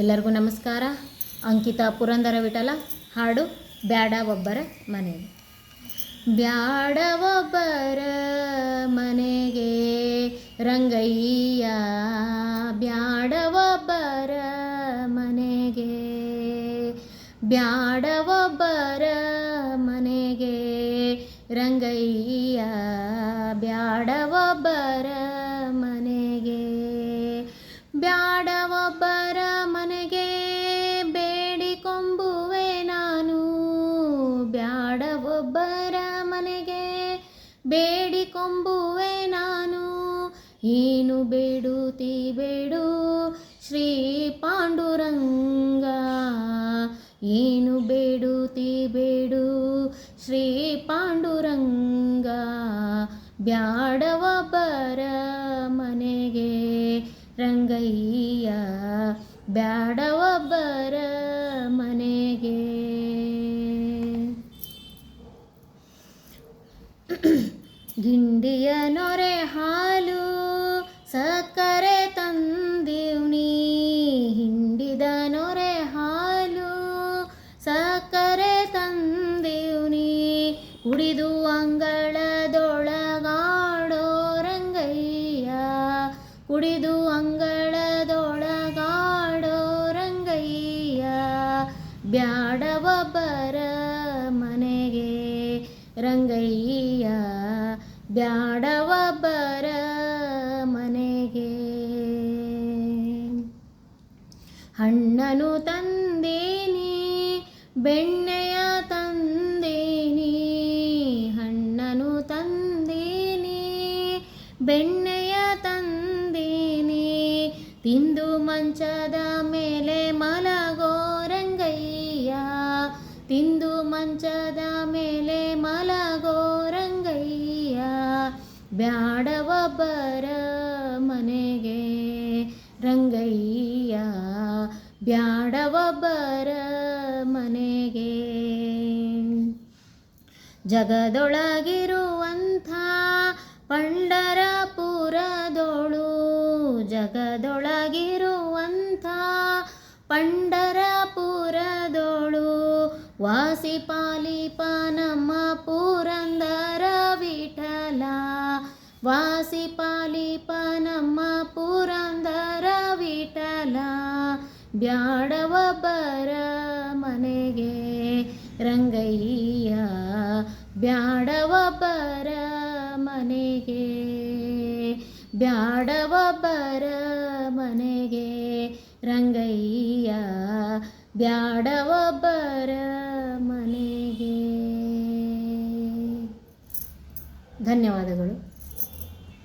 ಎಲ್ಲರಿಗೂ ನಮಸ್ಕಾರ. ಅಂಕಿತಾ ಪುರಂದರ ವಿಠಲ, ಹಾಡು ಬ್ಯಾಡ ಒಬ್ಬರ ಮನೆಗೆ ಬ್ಯಾಡ ಒಬ್ಬರ ಮನೆಗೆ ರಂಗಯ್ಯ, ಬ್ಯಾಡ ಒಬ್ಬರ ಮನೆಗೆ. ಬ್ಯಾಡ ಒಬ್ಬರ ಮನೆಗೆ ರಂಗಯ್ಯ, ಬ್ಯಾಡ ಒಬ್ಬರ ಒಬ್ಬರ ಮನೆಗೆ ಬೇಡಿಕೊಂಬುವೆ ನಾನು. ಏನು ಬೇಡುತ್ತಿ ಬೇಡು, ಶ್ರೀ ಪಾಂಡುರಂಗ. ಏನು ಬೇಡುತಿ ಬೇಡು, ಶ್ರೀ ಪಾಂಡುರಂಗ. ಬ್ಯಾಡ ಒಬ್ಬರ ಮನೆಗೆ ರಂಗಯ್ಯ ಬ್ಯಾಡ ಒಬ್ಬರ ಮನೆಗೆ ಗಿಂಡಿಯ ನೊರೆ ಹಾಲು ಸಕ್ಕರೆ ತಂದಿವ್ನಿ ಹಿಂಡಿದ ನೊರೆ ಹಾಲು ಸಕ್ಕರೆ ತಂದಿವ್ನಿ ಕುಡಿದು ಅಂಗಳದೊಳಗಾಡೋ ರಂಗಯ್ಯ ಕುಡಿದು ಅಂಗಳದೊಳಗಾಡೋ ರಂಗಯ್ಯ ಬ್ಯಾಡವ ಬರ ಮನೆಗೆ ರಂಗಯ್ಯ. ಬ್ಯಾಡ ಬರ ಮನೆಗೆ. ಹಣ್ಣನು ತಂದೇನಿ, ಬೆಣ್ಣೆಯ ತಂದೇನಿ, ಹಣ್ಣನು ತಂದೇನಿ, ಬೆಣ್ಣೆಯ ತಂದೇನಿ, ತಿಂದು ಮಂಚದ ಮೇಲೆ ಮಲಗೋ ರಂಗಯ್ಯ ತಿಂದು ಮಂಚದ ಮೇಲೆ ಮಲಗೋ ಬ್ಯಾಡ ಬರ ಮನೆಗೆ ರಂಗಯ್ಯ, ಬ್ಯಾಡವ ಬರ ಮನೆಗೆ. ಜಗದೊಳಗಿರುವಂಥ ಪಂಡರಪುರದೋಳು ಜಗದೊಳಗಿರುವಂಥ ಪಂಡರಪುರದೋಳು, ವಾಸಿ ಪಾಲಿಪ ನಮ್ಮ ಪುರಂದರ ವಿಠಲ ವಾಸಿ ಪಾಲಿಪನಮ್ಮ ಪುರಂದರ ವಿಠಲ ಒಬ್ಬರ ಮನೆಗೆ ರಂಗಯ್ಯ ಬರ ಮನೆಗೆ, ಬ್ಯಾಡವ ಒಬ್ಬರ ಮನೆಗೆ ರಂಗಯ್ಯ, ಬ್ಯಾಡವ ಬರ ಮನೆಗೆ. ಧನ್ಯವಾದಗಳು.